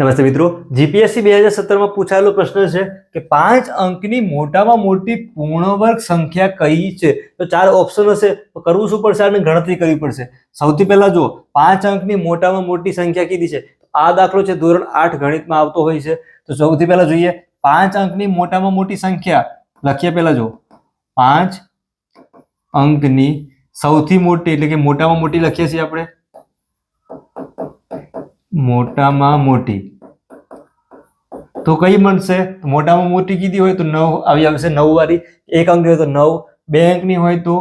નમસ્તે મિત્રો જીપીએસસી બે હજાર સત્તરમાં પૂછાયેલો પ્રશ્ન છે કે પાંચ અંકની મોટામાં મોટી પૂર્ણવર્ગ સંખ્યા કઈ છે? તો ચાર ઓપ્શન હશે. તો કરવું શું પડશે? અને ગણતરી કરવી પડશે. સૌથી પહેલા જો પાંચ અંકની મોટામાં મોટી સંખ્યા કીધી છે. આ દાખલો છે ધોરણ આઠ ગણિતમાં આવતો હોય છે. તો સૌથી પહેલા જોઈએ, પાંચ અંકની મોટામાં મોટી સંખ્યા. લખીએ પહેલા જો પાંચ અંકની સૌથી મોટી, એટલે કે મોટામાં મોટી લખીએ છીએ આપણે. મોટામાં મોટી. તો કઈ બનશે? મોટામાં મોટી કીધી હોય તો નવ આવી આવશે નવ વાળી એક અંકની હોય તો નવ. બે અંકની હોય તો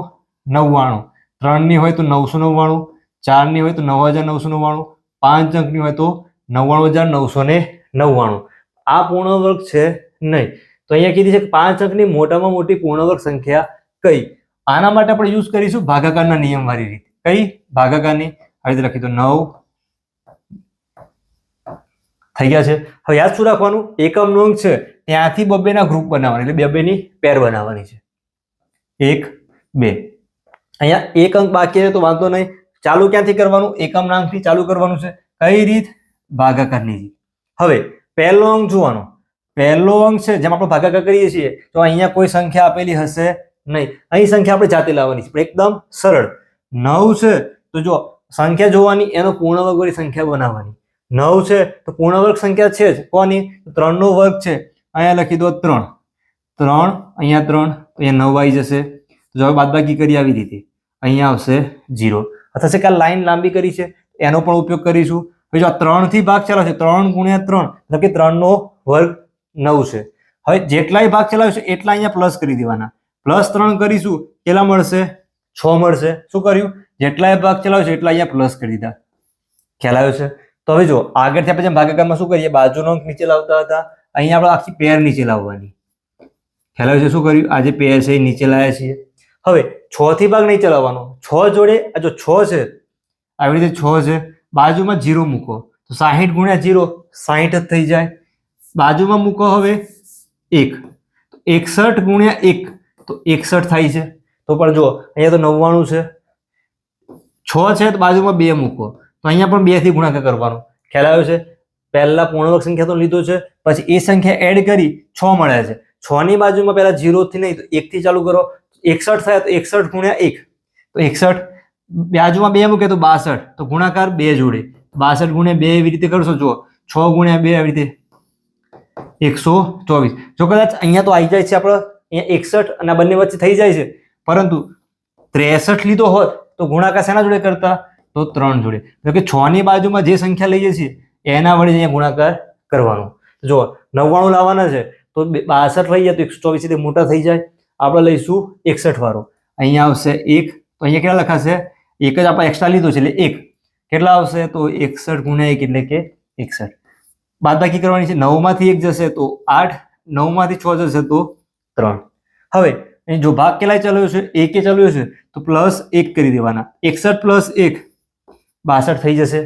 નવ્વાણું. ત્રણની હોય તો નવસો નવ્વાણું. ચારની હોય તો નવ હજાર નવસો નવ્વાણું. પાંચ અંકની હોય તો નવ્વાણું હજાર નવસો ને નવ્વાણું. આ પૂર્ણવર્ગ છે નહીં. તો અહીંયા કીધી છે કે પાંચ અંકની મોટામાં મોટી પૂર્ણવર્ગ સંખ્યા કઈ? આના માટે આપણે યુઝ કરીશું ભાગાકારના નિયમવાળી રીતે. કઈ? ભાગાકારની. આ રીતે લખી દો નવ થઈ ગયા છે. હવે યાદ શું રાખવાનું? એકમ નો અંક છે. ત્યાંથી બબ્બેના ગ્રુપ બનાવવાની, એટલે બબ્બેની પેર બનાવવાની છે. એક, બે. અહીંયા એક અંક બાકી છે, તો વાંધો નહીં. ચાલુ ક્યાંથી કરવાનું? એકમ નામથી ચાલુ કરવાનું છે. કઈ રીત? ભાગાકારની રીત. હવે, પહેલો અંક જોવાનો. પહેલો અંક છે, જેમ આપણે ભાગાકાર કરીએ છીએ, તો અહીંયા કોઈ સંખ્યા આપેલી હશે નહીં. અહીં સંખ્યા આપણે જાતે લાવવાની છે એકદમ સરળ. નવ છે, તો જો સંખ્યા જોવાની, એનો પૂર્ણ વર્ગની સંખ્યા બનાવવાની. નવ છે, તો પૂર્ણ વર્ગ સંખ્યા છે જ. કોની? ત્રણનો વર્ગ છે. અહીંયા લખી દો ત્રણ. ત્રણ, અહીંયા ત્રણ અહીંયા નવ આવી જશે. તો જો બાદબાકી કરી આવી રીતે. અહીંયા આવશે જીરો અથવા છે કે લાઈન લાંબી કરી છે. એનો પણ ઉપયોગ કરીશું. હવે જો આ ત્રણથી ભાગ ચલાવશે ત્રણ ગુણ્યા ત્રણ એટલે કે ત્રણનો વર્ગ નવ છે. હવે જેટલાય ભાગ ચલાવશે એટલા અહીંયા પ્લસ કરી દેવાના. પ્લસ ત્રણ કરીશું, કેટલા મળશે? છ મળશે. શું કર્યું? જેટલાય ભાગ ચલાવશે એટલા અહીંયા પ્લસ કરી દીધા. ખ્યાલ આવ્યો છે? તો હવે જો આગળથી આપણે જેમ ભાગાકારમાં શું કરીએ? બાજુનો અંક નીચે લાવતા હતા. અહીંયા આપણે આખી પેર નીચે લાવવાની. ખ્યાલ આવે છે? શું કર્યું? આજે પેર છે એ નીચે લાવ્યા છીએ. હવે, છ થી ભાગ નહીં ચલાવવાનો છ જોડે, આ જો છ છે, આવી રીતે છ છે. બાજુમાં જીરો મૂકો. તો સાહીઠ ગુણ્યા જીરો, સાહીઠ જ થઈ જાય. બાજુમાં મૂકો હવે એક. એકસઠ ગુણ્યા એક. તો એકસઠ થાય છે. તો પણ જો, અહીંયા તો નવ્વાણું છે. છ છે તો બાજુમાં બે મૂકો. તો અહીંયા પણ બેથી ગુણાકાર કરવાનો. ખ્યાલ આવ્યો છે? પહેલા સંખ્યા તો લીધો છે, પછી એ સંખ્યા એડ કરી છ મળ્યા છે. છ ની બાજુમાં પહેલા જીરો થી નહીં, તો એક થી ચાલુ કરો. એકસઠ થયા તો એકસઠ ગુણ્યા એક. તો એકસઠ, બાજુમાં બે મૂકે તો બાસઠ. તો ગુણાકાર બે જોડે. બાસઠ ગુણ્યા બે એવી રીતે કરશો, જુઓ. છ ગુણ્યા બે આવી રીતે. એકસો ચોવીસ. જો કદાચ અહીંયા તો આવી જાય છે આપણે અહીંયા એકસઠ અને બંને વચ્ચે થઈ જાય છે. પરંતુ ત્રેસઠ લીધો હોત તો ગુણાકાર શેના જોડે કરતા? તો ત્રણ જોડે. એટલે કે છ ની બાજુમાં જે સંખ્યા લઈએ છીએ, એના વડે અહીંયા ગુણાકાર કરવાનો. જો નવ્વાણું લાવવાના છે, તો બાસઠ લઈએ તો એકસો ચોવીસ મોટા થઈ જાય. આપણે લઈશું એકસઠ વાળો. અહીંયા આવશે એક, તો અહીંયા કેટલા લખાશે? એક જ આપણે એક્સ્ટ્રા લીધો છે એટલે એક. કેટલા આવશે? તો એકસઠ ગુણ્યા એક એટલે કે એકસઠ. બાદબાકી કરવાની છે, નવમાંથી એક જશે તો આઠ, નવમાંથી છ જશે તો ત્રણ. હવે, અહીં જો ભાગ કેટલાય ચલાવ્યો છે? એકે ચલાવ્યો છે, તો પ્લસ એક કરી દેવાના. એકસઠ પ્લસ એક બાસઠ થઈ જશે.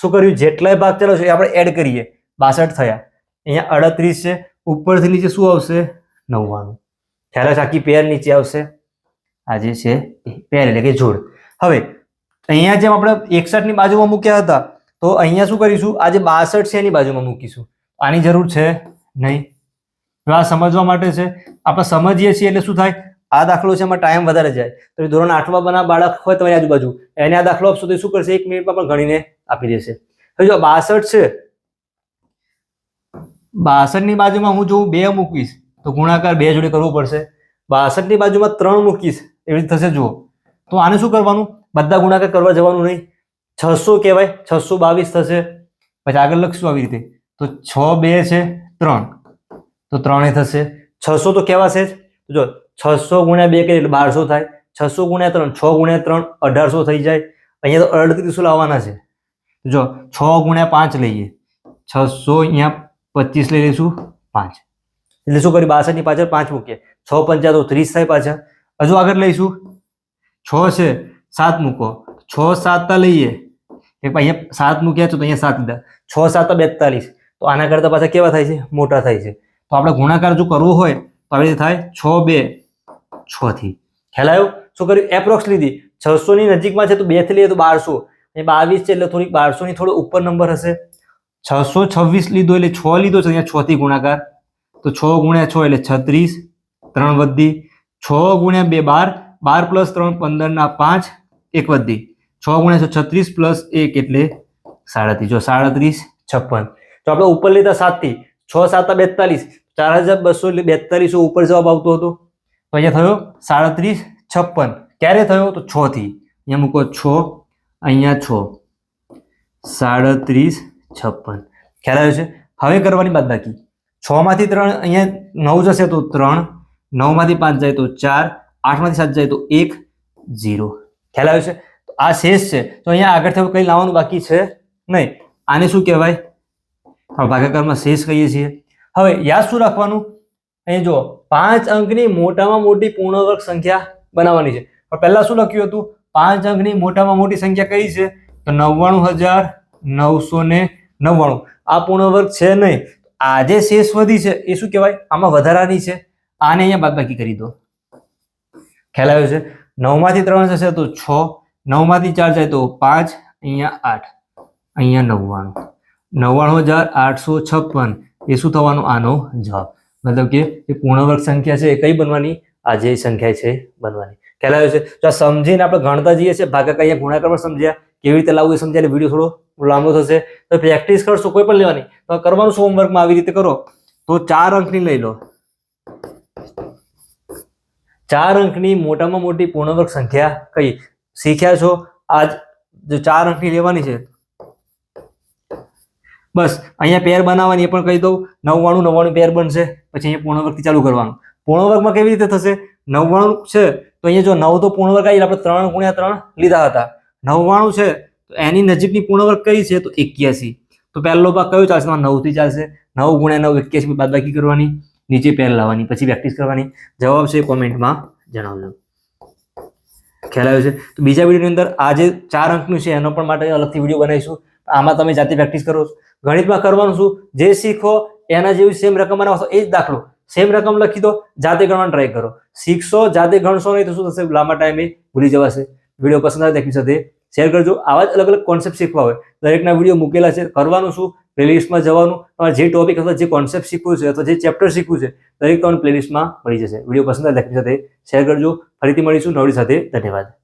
શું કર્યું? જેટલાય ભાગ ચલાવ્યો છે એ આપણે એડ કરીએ. બાસઠ થયા. અહીંયા અડત્રીસ છે. ઉપરથી નીચે શું આવશે? નવ્વાણું. ખ્યાલ છે આખી પેર નીચે આવશે. આ જે છે પેર એટલે કે જોડ. હવે, અહીંયા જેમ આપણે એકસઠની બાજુમાં મૂક્યા હતા, તો અહીંયા શું કરીશું? આ જે બાસઠ છે એની બાજુમાં મૂકીશું. આની જરૂર છે નહીં. આ સમજવા માટે છે. આપણે સમજીએ છીએ એટલે શું થાય? આ દાખલો છે, એમાં ટાઈમ વધારે જાય. તો ધોરણ આઠમાં બના બાળક હોય તમારી આજુબાજુ, એને આ દાખલો આપશો તો શું કરશે? એક મિનિટમાં પણ ગણીને આપી દેશે. હવે જો બાસઠ છે બાસઠની બાજુમાં હું જો બે મૂકીશ, તો ગુણાકાર બે જોડે કરવું પડશે. બાસઠની બાજુમાં ત્રણ મૂકીશ, એવી થશે, જુઓ. તો આને શું કરવાનું? બધા ગુણાકાર કરવા જવાનું નહીં. છસો કહેવાય, છસો બાવીસ થશે. પછી આગળ લખશું આવી રીતે. તો છ બે છે, ત્રણ. તો ત્રણે થશે. છસો તો કહેવાશે જ. જો છસો ગુણ્યા બે કરીએ એટલે બારસો થાય. છસો ગુણ્યા ત્રણ, છ ગુણ્યા ત્રણ, અઢારસો થઈ જાય. અહીંયા તો અડત્રીસો લાવવાના છે. જો છ ગુણ્યા પાંચ લઈએ. છસો અહીંયા પચીસ લઈ લઈશું, પાંચ. એટલે શું કર્યું બાસઠની પાછળ પાંચ મૂકીએ. છ પંચા તો ત્રીસ થાય પાછા. હજુ આગળ લઈશું. છ છે, સાત મૂકો. છ સાત લઈએ. અહીંયા સાત મૂક્યા છે તો અહીંયા સાત લીધા. છ સાત બેતાલીસ. તો આના કરતાં પાછા કેવા થાય છે? મોટા થાય છે. તો આપણે ગુણાકાર જો કરવો હોય તો આવી રીતે થાય. છ બે. છ થી. ખ્યાલ શું કર્યું? એપ્રોક્સ લીધી. છસો ની નજીકમાં છે તો બેથી લઈએ તો બારસો. અને બાવીસ છે એટલે થોડીક બારસો ની થોડો ઉપર નંબર હશે. છસો છવ્વીસ લીધો એટલે છ લીધો છે, અહીંયા છ થી ગુણાકાર. તો છ ગુણ્યા છ એટલે છત્રીસ. ત્રણ વધી. છ ગુણ્યા બે બાર. બાર પ્લસ ત્રણ પંદરના પાંચ. એક વધી. છ ગુણ્યા છત્રીસ પ્લસ એક એટલે સાડત્રીસ. જો સાડત્રીસ, છપ્પન. તો આપણે ઉપર લીધા સાતથી છ, સાતા બેતાલીસ. ચાર હજાર બસો બેતાલીસો ઉપર જવાબ આવતો હતો. તો અહીંયા થયો સાડત્રીસ છપ્પન. ક્યારે થયો? તો છ થી. અહીંયા મૂકો છ, અહીંયા છ. સાડત્રીસ છપ્પન. ખ્યાલ આવ્યો છે? હવે કરવાની બાદ બાકી છ માંથી ત્રણ અહીંયા નવ જશે તો ત્રણ, નવમાંથી પાંચ જાય તો ચાર, આઠમાંથી સાત જાય તો એક, ઝીરો. ખ્યાલ આવ્યો છે? તો આ શેષ છે. તો અહીંયા આગળ થયું કંઈ લાવવાનું બાકી છે નહીં. આને શું કહેવાય? ભાગાકારમાં શેષ કહીએ છીએ. હવે યાદ શું રાખવાનું? અહીં જો પાંચ અંકની મોટામાં મોટી પૂર્ણવર્ગ સંખ્યા બનાવવાની છે. પણ પહેલા શું લખ્યું હતું? પાંચ અંકની મોટામાં મોટી સંખ્યા કઈ છે? તો નવ્વાણું હજાર નવસો ને નવ્વાણું. આ પૂર્ણવર્ગ છે નહીં. આ જે શેષ વધી છે. એ શું કહેવાય? આમાં વધારાની છે. આને અહીંયા બાદબાકી કરી દો. ખ્યાલ આવ્યો છે? નવમાંથી ત્રણ જશે તો છ. નવમાંથી ચાર જાય તો પાંચ. અહીંયા આઠ. અહીંયા નવ્વાણું. નવ્વાણું હજાર આઠસો છપ્પન. એ શું થવાનું? આનો જવાબ. મતલબ કે એ પૂર્ણવર્ગ સંખ્યા છે એ કઈ બનવાની? આ જે સંખ્યા છે બનવાની. ખ્યાલ આવ્યો છે તો આ સમજીને આપણે ગણતા જઈએ છીએ, ભાગા કયા ગુણાકાર પણ સમજ્યા, કેવી રીતે લાવવું એ સમજ્યા વીડિયો થોડો લાંબો થશે. તો પ્રેક્ટિસ કરશો, કોઈ પણ લેવાની. તો કરવાનું શું હોમવર્કમાં આવી રીતે કરો? તો ચાર અંકની લઈ લો. ચાર અંકની મોટામાં મોટી પૂર્ણવર્ગ સંખ્યા કઈ? શીખ્યા છો? આજ જો ચાર અંકની લેવાની છે બસ, અહીંયા પેર બનાવવાની એ પણ કહી દઉં. નવ્વાણું નવ્વાણું પેર બનશે. પછી અહીંયા પૂર્ણવર્ગથી ચાલુ કરવાનું. પૂર્ણવર્ગમાં કેવી રીતે થશે? નવ્વાણું છે, તો અહીંયા જો નવ તો પૂર્ણવર્ગ આવી, આપણે ત્રણ ગુણ્યા ત્રણ લીધા હતા. નવ્વાણું છે, તો એની નજીકની પૂર્ણવર્ગ કઈ છે? તો એક્યાસી. તો પહેલો ભાગ કયો ચાલશે? નવથી ચાલશે. નવ ગુણ્યા નવ, એક્યાસી બાદબાકી કરવાની. નીચે પેર લાવવાની, પછી પ્રેક્ટિસ કરવાની. જવાબ છે કોમેન્ટમાં જણાવજો. ખ્યાલ છે? તો બીજા વિડીયોની અંદર આ જે ચાર અંકનું છે, એનો પણ માટે અલગથી વીડિયો બનાવીશું. આમાં તમે જાતે પ્રેક્ટિસ કરો ગણિતમાં કરવાનું શું જે શીખો, એના જેવી સેમ રકમ બનાવશો એ જ દાખલો. સેમ રકમ લખી દો, જાતે ગણવાનું ટ્રાય કરો. શીખશો, જાતે ગણશો નહીં તો શું થશે? લાંબા ટાઈમે ભૂલી જવાશે. વીડિયો પસંદ આવે તેની સાથે શેર કરજો. આવા જ અલગ અલગ કોન્સેપ્ટ શીખવા હોય. દરેકના વીડિયો મૂકેલા છે. કરવાનું શું? પ્લેલિસ્ટમાં જવાનું. તમારે જે ટોપિક અથવા જે કોન્સેપ્ટ શીખવું છે અથવા જે ચેપ્ટર શીખવું છે, દરેક તમને પ્લેલિસ્ટમાં મળી જશે. વીડિયો પસંદ આવે તેની સાથે શેર કરજો. ફરીથી મળીશું. નવડી સાથે. ધન્યવાદ.